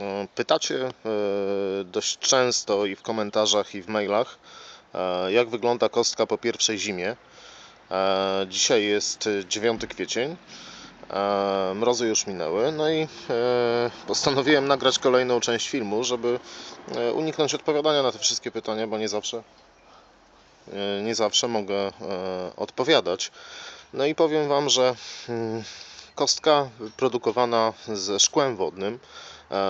E, Pytacie e, dość często i w komentarzach, i w mailach, e, jak wygląda kostka po pierwszej zimie. Dzisiaj jest e, 9 kwiecień. Mrozy już minęły, no i postanowiłem nagrać kolejną część filmu, żeby uniknąć odpowiadania na te wszystkie pytania, bo nie zawsze nie zawsze mogę odpowiadać. No i powiem Wam, że mm, kostka produkowana ze szkłem wodnym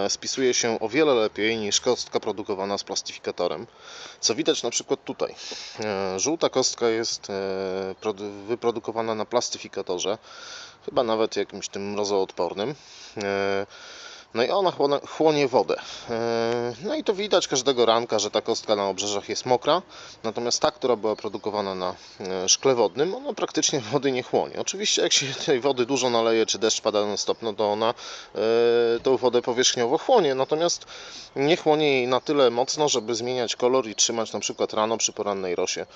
spisuje się o wiele lepiej niż kostka produkowana z plastyfikatorem. Co widać na przykład tutaj. E, Żółta kostka jest e, produ- wyprodukowana na plastyfikatorze, chyba nawet jakimś tym mrozoodpornym. No i ona chłonie- wodę. E, No i to widać każdego ranka, że ta kostka na obrzeżach jest mokra, natomiast ta, która była produkowana na e, szkle wodnym, ona praktycznie wody nie chłonie. Oczywiście jak się tej wody dużo naleje, czy deszcz pada non stop, no to ona e, tą wodę powierzchniowo chłonie, natomiast nie chłonie jej na tyle mocno, żeby zmieniać kolor i trzymać na przykład rano przy porannej rosie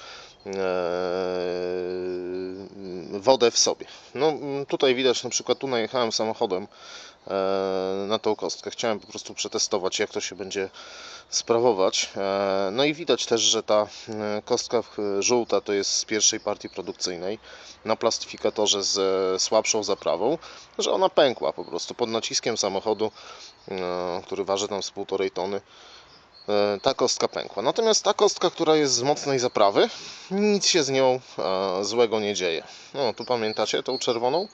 wodę w sobie. No m, tutaj widać na przykład, tu najechałem samochodem e, na tą kostkę. Chciałem po prostu przetestować, jak to się będzie sprawować. E, No i widać też, że ta e, kostka żółta to jest z pierwszej partii produkcyjnej na plastyfikatorze z e, słabszą zaprawą, że ona pękła po prostu pod naciskiem samochodu, e, który waży tam z półtorej tony. E, Ta kostka pękła. Natomiast ta kostka, która jest z mocnej zaprawy, nic się z nią e, złego nie dzieje. No, tu pamiętacie tą czerwoną,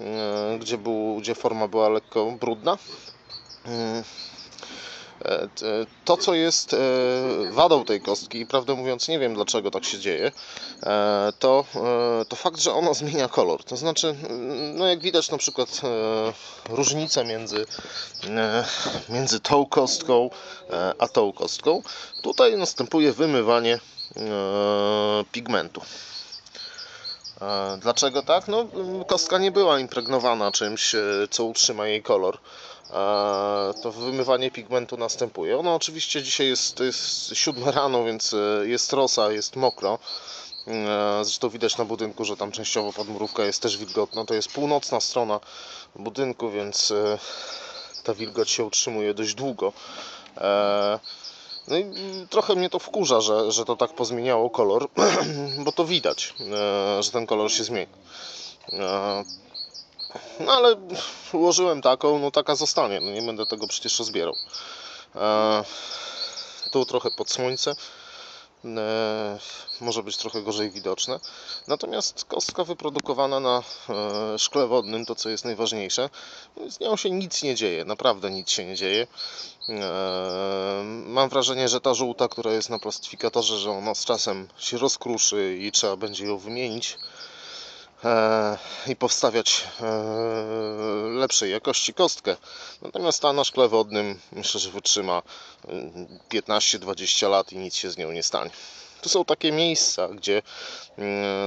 e, gdzie, był, gdzie forma była lekko brudna. E, To, co jest e, wadą tej kostki, i prawdę mówiąc, nie wiem dlaczego tak się dzieje, e, to, to fakt, że ona zmienia kolor. To znaczy, no jak widać na przykład różnicę między, między tą kostką a tą kostką, tutaj następuje wymywanie pigmentu. Dlaczego tak? No, kostka nie była impregnowana czymś, co utrzyma jej kolor. To wymywanie pigmentu następuje. Ono oczywiście dzisiaj jest, to jest 7 rano, więc e, jest rosa, jest mokro. E, Zresztą widać na budynku, że tam częściowo podmurówka jest też wilgotna. To jest północna strona budynku, więc e, ta wilgoć się utrzymuje dość długo. No i trochę mnie to wkurza, że, że to tak pozmieniało kolor, bo to widać, że ten kolor się zmieni. E, No ale ułożyłem taką, no taka zostanie, no nie będę tego przecież rozbierał. E, Tu trochę pod słońce, e, może być trochę gorzej widoczne. Natomiast kostka wyprodukowana na e, szkle wodnym, to co jest najważniejsze, z nią się nic nie dzieje, naprawdę nic się nie dzieje. Eee, Mam wrażenie, że ta żółta, która jest na plastyfikatorze, że ona z czasem się rozkruszy i trzeba będzie ją wymienić i powstawiać eee, lepszej jakości kostkę. Natomiast ta na szkle wodnym myślę, że wytrzyma eee, 15-20 lat i nic się z nią nie stanie. Tu są takie miejsca, gdzie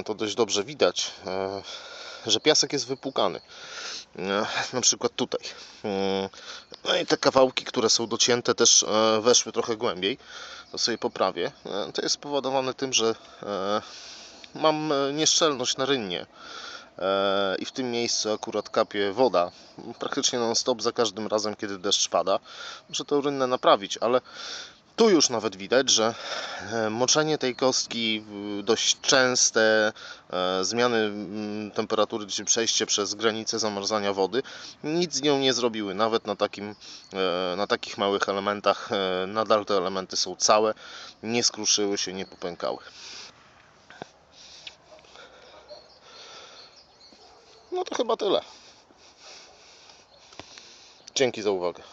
to dość dobrze widać, że piasek jest wypłukany. Na przykład tutaj. No i te kawałki, które są docięte, też e, weszły trochę głębiej. To sobie poprawię. E, To jest spowodowane tym, że e, mam e, nieszczelność na rynnie. E, I w tym miejscu akurat kapie woda. Praktycznie non-stop za każdym razem, kiedy deszcz pada. Muszę tę rynnę naprawić, ale tu już nawet widać, że e, moczenie tej kostki, dość częste zmiany temperatury, czy przejście przez granicę zamarzania wody, nic z nią nie zrobiły. Nawet na, takim, na takich małych elementach nadal te elementy są całe, nie skruszyły się, nie popękały. To chyba tyle. Dzięki za uwagę.